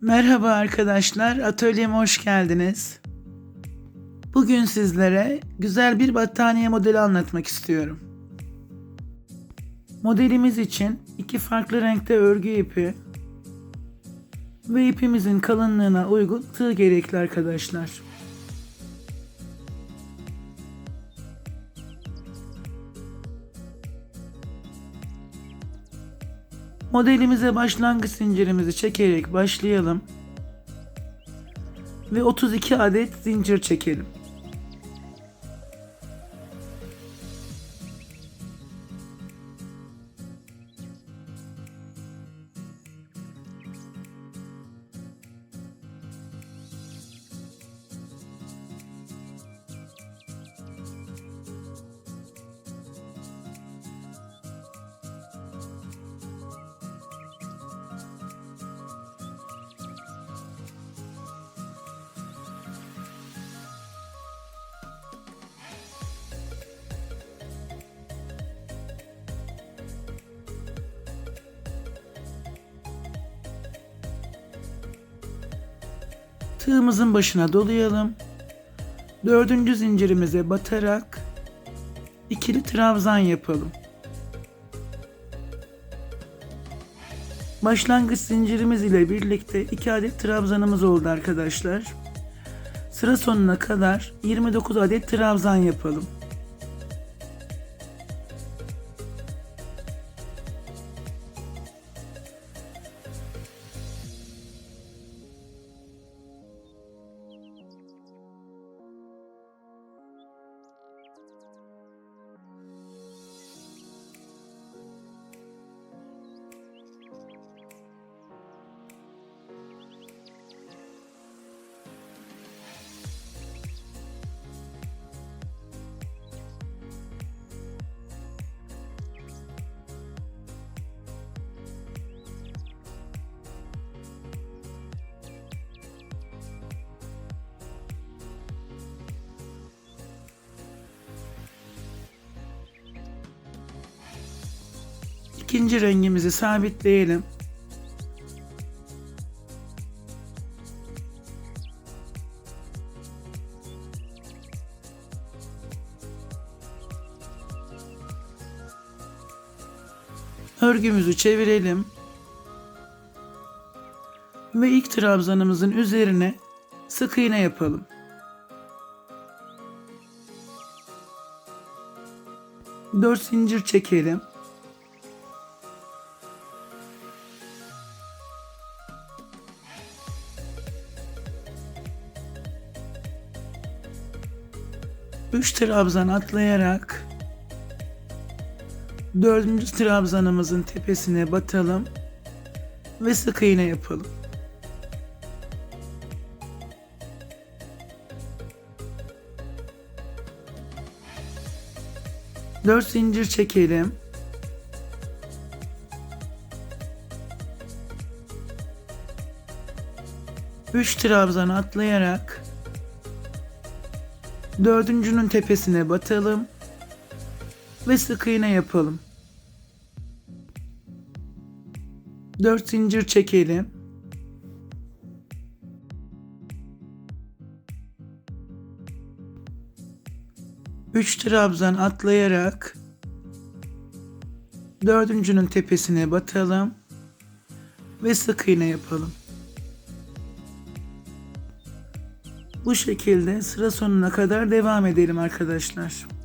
Merhaba arkadaşlar, atölyeme hoş geldiniz. Bugün sizlere güzel bir battaniye modeli anlatmak istiyorum. Modelimiz için iki farklı renkte örgü ipi ve ipimizin kalınlığına uygun tığ gerekli arkadaşlar. Modelimize başlangıç zincirimizi çekerek başlayalım. Ve 32 adet zincir çekelim. Tığımızın başına dolayalım. Dördüncü zincirimize batarak ikili trabzan yapalım. Başlangıç zincirimiz ile birlikte 2 adet trabzanımız oldu arkadaşlar. Sıra sonuna kadar 29 adet trabzan yapalım. İkinci rengimizi sabitleyelim. Örgümüzü çevirelim. Ve ilk trabzanımızın üzerine sık iğne yapalım. Dört zincir çekelim. Üç trabzan atlayarak dördüncü trabzanımızın tepesine batalım ve sık iğne yapalım. Dört zincir çekelim. Üç trabzan atlayarak dördüncünün tepesine batalım ve sık iğne yapalım. 4 zincir çekelim. Üç trabzan atlayarak dördüncünün tepesine batalım ve sık iğne yapalım. Bu şekilde sıra sonuna kadar devam edelim arkadaşlar.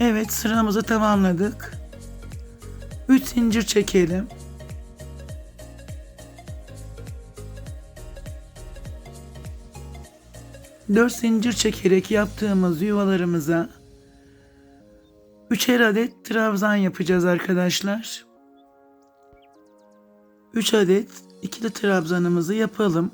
Evet sıramızı tamamladık. 3 zincir çekelim. Dört zincir çekerek yaptığımız yuvalarımıza üçer adet trabzan yapacağız arkadaşlar. 3 adet ikili trabzanımızı yapalım.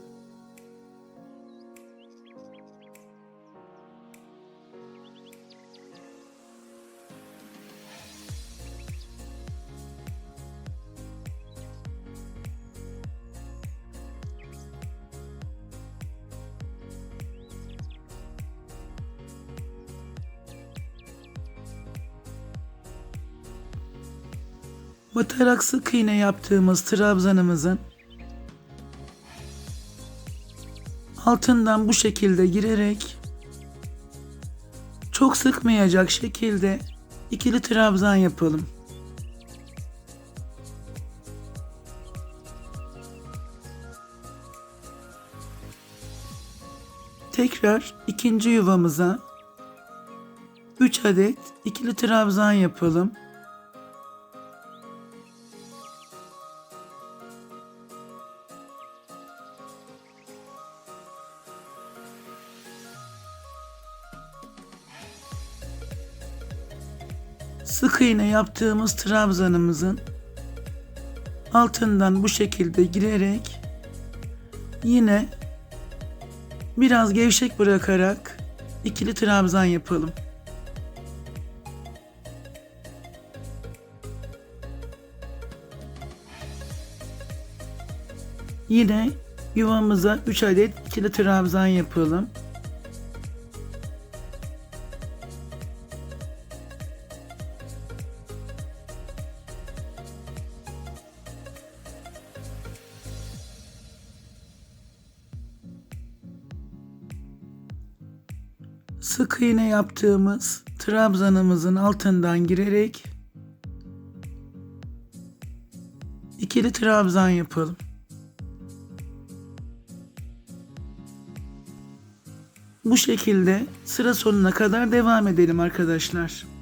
Batarak sık iğne yaptığımız trabzanımızın altından bu şekilde girerek çok sıkmayacak şekilde ikili trabzan yapalım. Tekrar ikinci yuvamıza 3 adet ikili trabzan yapalım. Yaptığımız trabzanımızın altından bu şekilde girerek yine biraz gevşek bırakarak ikili trabzan yapalım. Yine yuvamıza 3 adet ikili trabzan yapalım. Sık iğne yaptığımız trabzanımızın altından girerek ikili trabzan yapalım. Bu şekilde sıra sonuna kadar devam edelim arkadaşlar.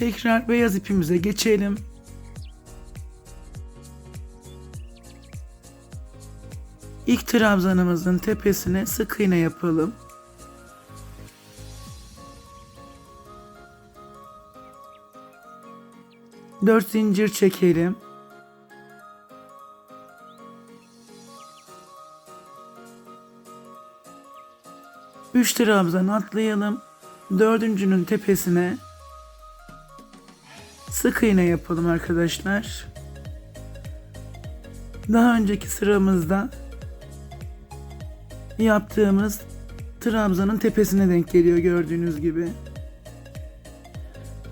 Tekrar beyaz ipimize geçelim. İlk trabzanımızın tepesine sık iğne yapalım. Dört zincir çekelim. Üç trabzan atlayalım. Dördüncünün tepesine sık iğne yapalım arkadaşlar. Daha önceki sıramızda yaptığımız trabzanın tepesine denk geliyor gördüğünüz gibi.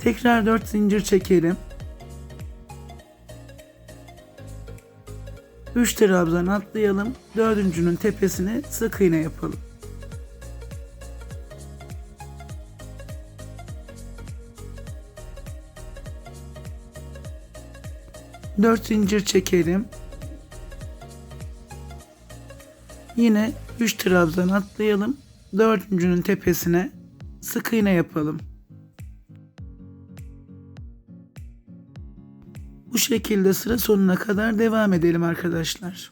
Tekrar 4 zincir çekelim. 3 trabzan atlayalım. Dördüncünün tepesine sık iğne yapalım. Dört zincir çekelim. Yine 3 trabzan atlayalım. Dördüncünün tepesine sık iğne yapalım. Bu şekilde sıra sonuna kadar devam edelim arkadaşlar.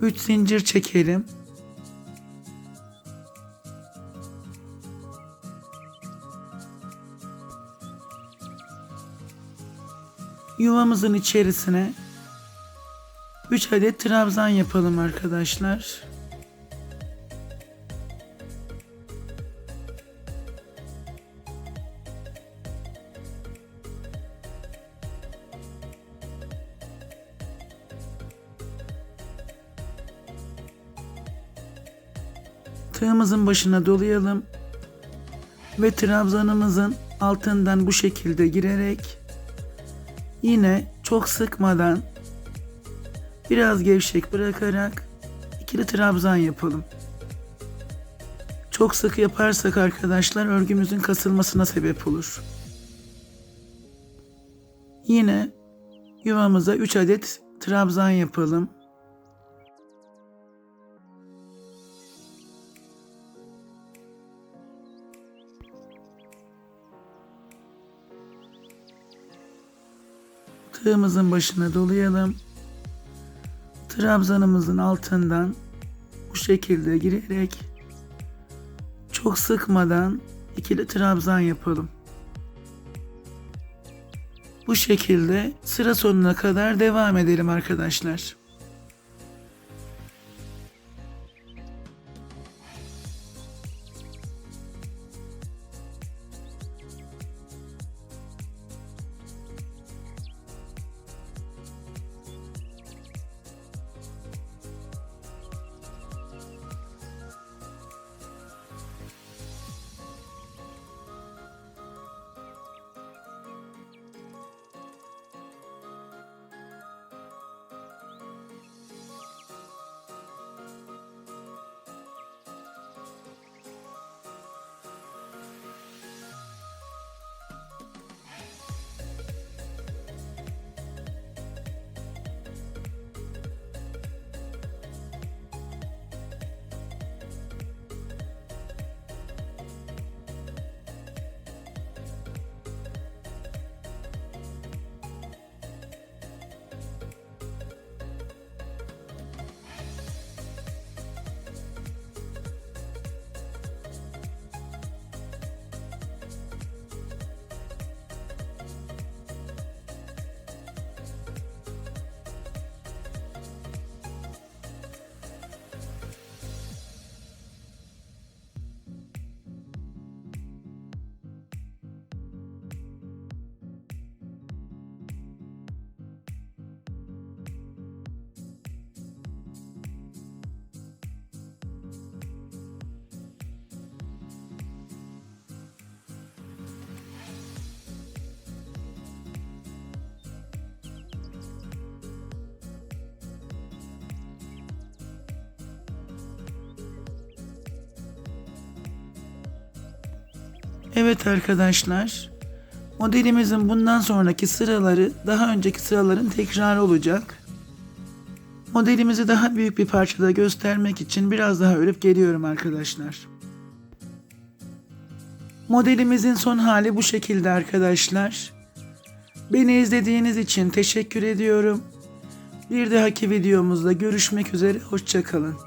Üç zincir çekelim. Yuvamızın içerisine 3 adet trabzan yapalım arkadaşlar. Tığımızın başına dolayalım ve trabzanımızın altından bu şekilde girerek yine çok sıkmadan biraz gevşek bırakarak ikili trabzan yapalım. Çok sık yaparsak arkadaşlar örgümüzün kasılmasına sebep olur. Yine yuvamıza 3 adet trabzan yapalım. Tığımızın başına dolayalım. Trabzanımızın altından bu şekilde girerek çok sıkmadan ikili trabzan yapalım. Bu şekilde sıra sonuna kadar devam edelim arkadaşlar. Evet arkadaşlar. Modelimizin bundan sonraki sıraları daha önceki sıraların tekrarı olacak. Modelimizi daha büyük bir parçada göstermek için biraz daha örüp geliyorum arkadaşlar. Modelimizin son hali bu şekilde arkadaşlar. Beni izlediğiniz için teşekkür ediyorum. Bir dahaki videomuzda görüşmek üzere. Hoşçakalın.